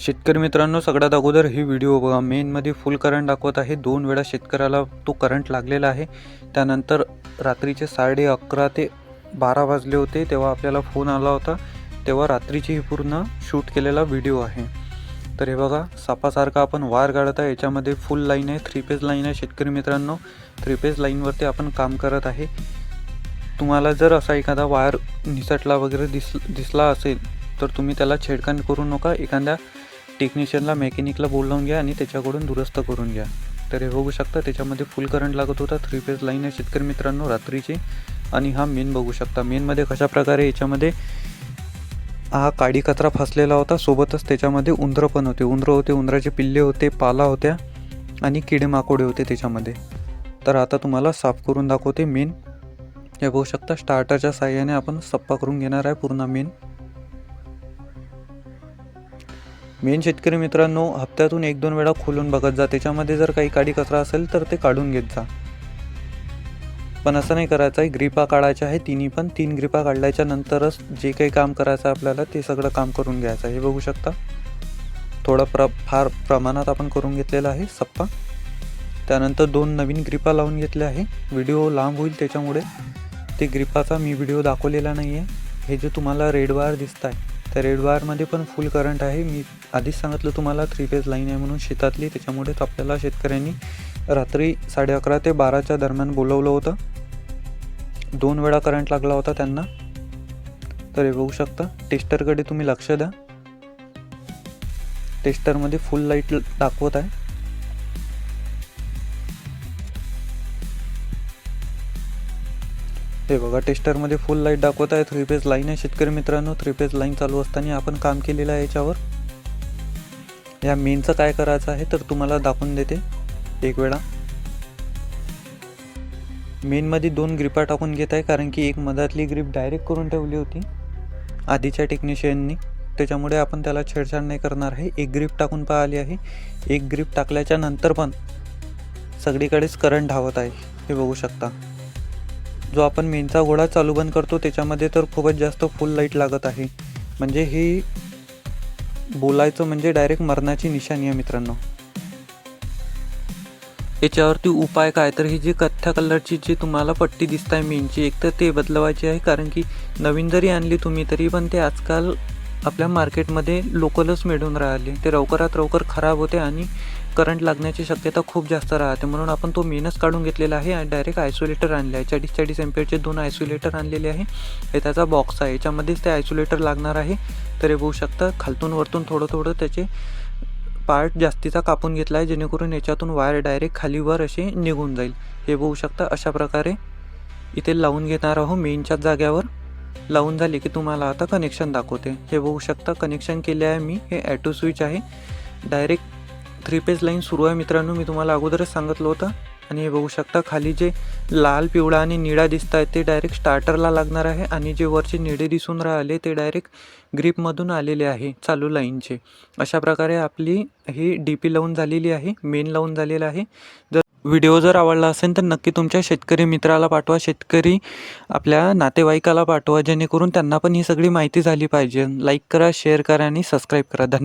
शेतकरी मित्रांनो सगळ्यात अगोदर ही व्हिडिओ बघा मेनमध्ये फुल करंट दाखवत आहे. दोन वेळा शेतकऱ्याला तो करंट लागलेला आहे. त्यानंतर रात्रीचे साडे अकरा ते बारा वाजले होते तेव्हा आपल्याला फोन आला होता. तेव्हा रात्रीची ही पूर्ण शूट केलेला व्हिडिओ आहे. तर हे बघा सापासारखा आपण वायर काढत आहे. याच्यामध्ये फुल लाईन आहे थ्री पेज लाईन आहे शेतकरी मित्रांनो. थ्री पेज लाईनवरती आपण काम करत आहे. तुम्हाला जर असा एखादा वायर निसटला वगैरे दिस दिसला असेल तर तुम्ही त्याला छेडखान करू नका. एखाद्या टेक्निशियनला मेकॅनिकला बोलावून घ्या आणि त्याच्याकडून दुरुस्त करून घ्या. तर हे बघू शकता त्याच्यामध्ये फुल करंट लागत होता. थ्री पेज लाईन आहे शेतकरी मित्रांनो रात्रीची. आणि हा मेन बघू शकता. मेनमध्ये कशा प्रकारे याच्यामध्ये हा काडी कचरा फसलेला होता सोबतच त्याच्यामध्ये उंदरं पण होते. उंदरं होते उंदराचे पिल्ले होते पाला होत्या आणि किडे माकोडे होते त्याच्यामध्ये. तर आता तुम्हाला साफ करून दाखवते मेन हे बघू शकता स्टार्टरच्या साह्याने आपण सप्पा करून घेणार आहे पूर्ण मेन मेन शेतकरी मित्रांनो हप्त्यातून एक दोन वेळा खोलून बघत जा. त्याच्यामध्ये जर काही काडी कचरा असेल तर ते काढून घेत जा. पण असं नाही करायचं आहे ग्रिपा काढायच्या आहे तिन्ही पण तीन ग्रिपा काढल्याच्या नंतरच जे काही काम करायचं आहे आपल्याला ते सगळं काम करून घ्यायचं आहे. हे बघू शकता. थोडं प्र फार प्रमाणात आपण करून घेतलेलं आहे सप्पा. त्यानंतर दोन नवीन ग्रिपा लावून घेतल्या आहे. व्हिडिओ लांब होईल त्याच्यामुळे. ते ग्रिपाचा मी व्हिडिओ दाखवलेला नाही आहे हे जे तुम्हाला रेड वायर दिसत आहे त्या रेड वायरमध्ये पण फुल करंट आहे. मी आधीच सांगितलं तुम्हाला थ्री फेज लाईन आहे म्हणून शेतातली. त्याच्यामुळेच आपल्याला शेतकऱ्यांनी रात्री साडे अकरा ते बाराच्या दरम्यान बोलवलं होतं. दोन वेळा करंट लागला होता त्यांना. तर हे बघू शकता टेस्टरकडे तुम्ही लक्ष द्या. टेस्टरमध्ये फुल लाइट दाखवत आहे. हे बघा टेस्टरमध्ये फुल लाइट दाखवत आहे. थ्री पेज लाईन आहे. शेतकरी मित्रांनो थ्री पेज लाईन चालू असताना आपण काम केलेलं आहे याच्यावर. या मेनचं काय करायचं आहे तर तुम्हाला दाखवून देते. एक वेळा. मेनमध्ये दोन ग्रिपा टाकून घेत आहे कारण की एक मधातली ग्रीप डायरेक्ट करून ठेवली होती. आधीच्या टेक्निशियननी त्याच्यामुळे आपण त्याला छेडछाड नाही करणार आहे. एक ग्रीप टाकून पाहिली आहे. एक ग्रीप टाकल्याच्या नंतर पण सगळीकडेच करंट धावत आहे. हे बघू शकता. जो आपण मेनचा घोडा चालू बंद करतो त्याच्यामध्ये तर खूपच जास्त फुल लाइट लागत आहे. म्हणजे ही बोलायचं म्हणजे डायरेक्ट मरणाची निशाणी आहे मित्रांनो. याच्यावरती उपाय काय? तर ही जी कथ्या कलरची जी तुम्हाला पट्टी दिसत आहे मेनची एक तर ते बदलवायची आहे कारण की नवीन जरी आणली तुम्ही तरी पण ते आजकाल आपल्या मार्केटमध्ये लोकलच मिळून राहिले. ते लवकरात लवकर खराब होते आणि करंट लागण्याची शक्यता खूप जास्त राहते. म्हणून आपण तो मेनच काढून घेतलेला आहे आणि डायरेक्ट आयसोलेटर आणले आहे. चाळीस चाळीस एम्पियरचे दोन आयसोलेटर आणलेले आहे. हे त्याचा बॉक्स आहे. याच्यामध्येच ते आयसोलेटर लागणार आहे. तर हे बघू शकता खालतून वरतून थोडं थोडं त्याचे पार्ट जास्तीचा कापून घेतला आहे. जेणेकरून याच्यातून वायर डायरेक्ट खालीवर असे निघून जाईल. हे बघू शकता अशा प्रकारे इथे लावून घेणार आहो मेनच्याच जाग्यावर. लावून झाले की तुम्हाला आता कनेक्शन दाखवते. हे बघू शकता कनेक्शन केले आहे मी. हे ॲटो स्विच आहे. डायरेक्ट थ्री पेज लाईन सुरू आहे. मित्रांनो मी तुम्हाला अगोदरच सांगितलं होतं. आणि हे बघू शकता खाली जे लाल पिवळा आणि निळा दिसत आहे ते डायरेक्ट स्टार्टरला लागणार आहे. आणि जे वरचे निळे दिसून राहिले ते डायरेक्ट ग्रीपमधून आलेले आहे चालू लाईनचे अशा प्रकारे आपली ही डी पी लावून झालेली आहे मेन लावून झालेलं आहे. जर व्हिडिओ जर आवडला असेल तर नक्की तुमच्या शेतकरी मित्राला पाठवा. शेतकरी आपल्या नातेवाईकाला पाठवा जेणेकरून त्यांना पण ही सगळी माहिती झाली पाहिजे. लाईक करा शेअर करा आणि सबस्क्राईब करा. धन्यवाद.